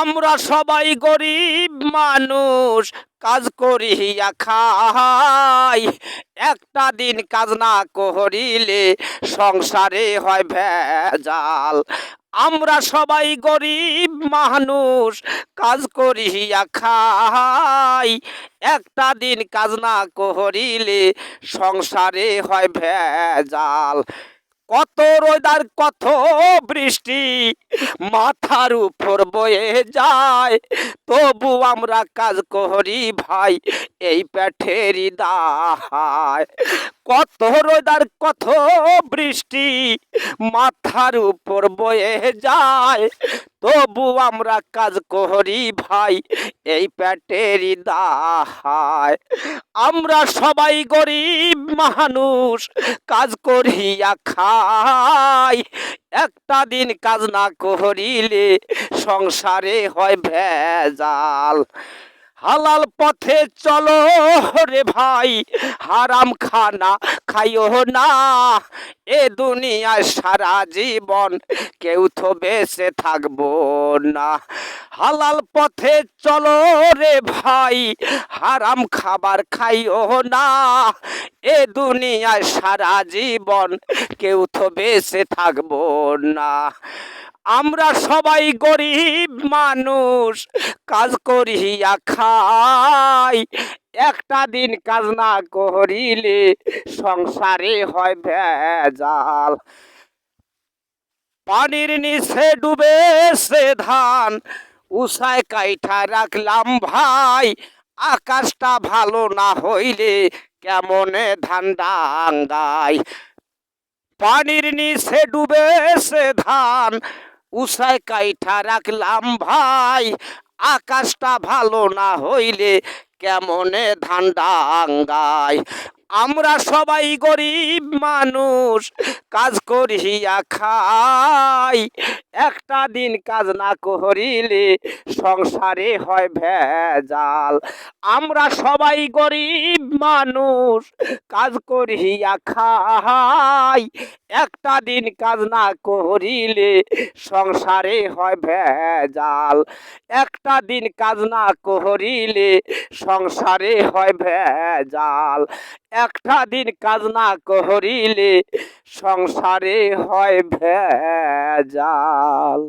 আমরা সবাই গরিব মানুষ, কাজ করিয়া খাই। একটা দিন কাজ না করিলে সংসারে হয় ভেজাল। আমরা সবাই গরিব মানুষ, কাজ করি করিয়া খাই। একটা দিন কাজ না করিলে সংসারে হয় ভেজাল। কত রোদার, কত বৃষ্টি মাথার উপর বয়ে যায়। তবু আমরা কাজ করি ভাই, এই প্যাঠেরি দায় কত রোদার, কত বৃষ্টি মাথার উপর বয়ে যায়। তবু আমরা কাজ করি ভাই, এই পেটেরই দাহায়। আমরা সবাই গরিব মানুষ, কাজ করিয়া খাই। একটা দিন কাজ না করিলে সংসারে হয় ভেজাল। হালাল পথে চলো রে ভাই, হারাম খানা খাইও না। এ দুনিয়ায় সারা জীবন কেউ তো বেঁচে থাকব না। হালাল পথে চলো রে ভাই, হারাম খাবার খাইও না। এ দুনিয়ায় সারা জীবন কেউ তো বেঁচে থাকব না। আমরা সবাই গরিব মানুষ, কাজ করিয়া খাই। একটা দিন কাজ না করিলে সংসারে হয় ভেজাল। পানির নিচে ডুবেছে ধান উষায় কাইঠা রাখলাম ভাই। আকাশটা ভালো না হইলে কেমনে ধান ডাঙ্গায়? পানির নিচে ডুবেছে ধান উষায় কাইঠা রাখলাম ভাই আকাশটা ভালো না হইলে কেমনে ধান ডাঙ্গায় আমরা সবাই গরিব মানুষ, কাজ করিয়া খাই। একটা দিন কাজ না করিলে সংসারে হয় ভেজাল। আমরা সবাই গরিব মানুষ, কাজ করিয়া খাই। একটা দিন কাজ না করিলে সংসারে হয় ভেজাল। একটা দিন কাজ না করিলে সংসারে হয় ভেজাল। একটা দিন কাজ না করিলে সংসারে হয় ভেজাল।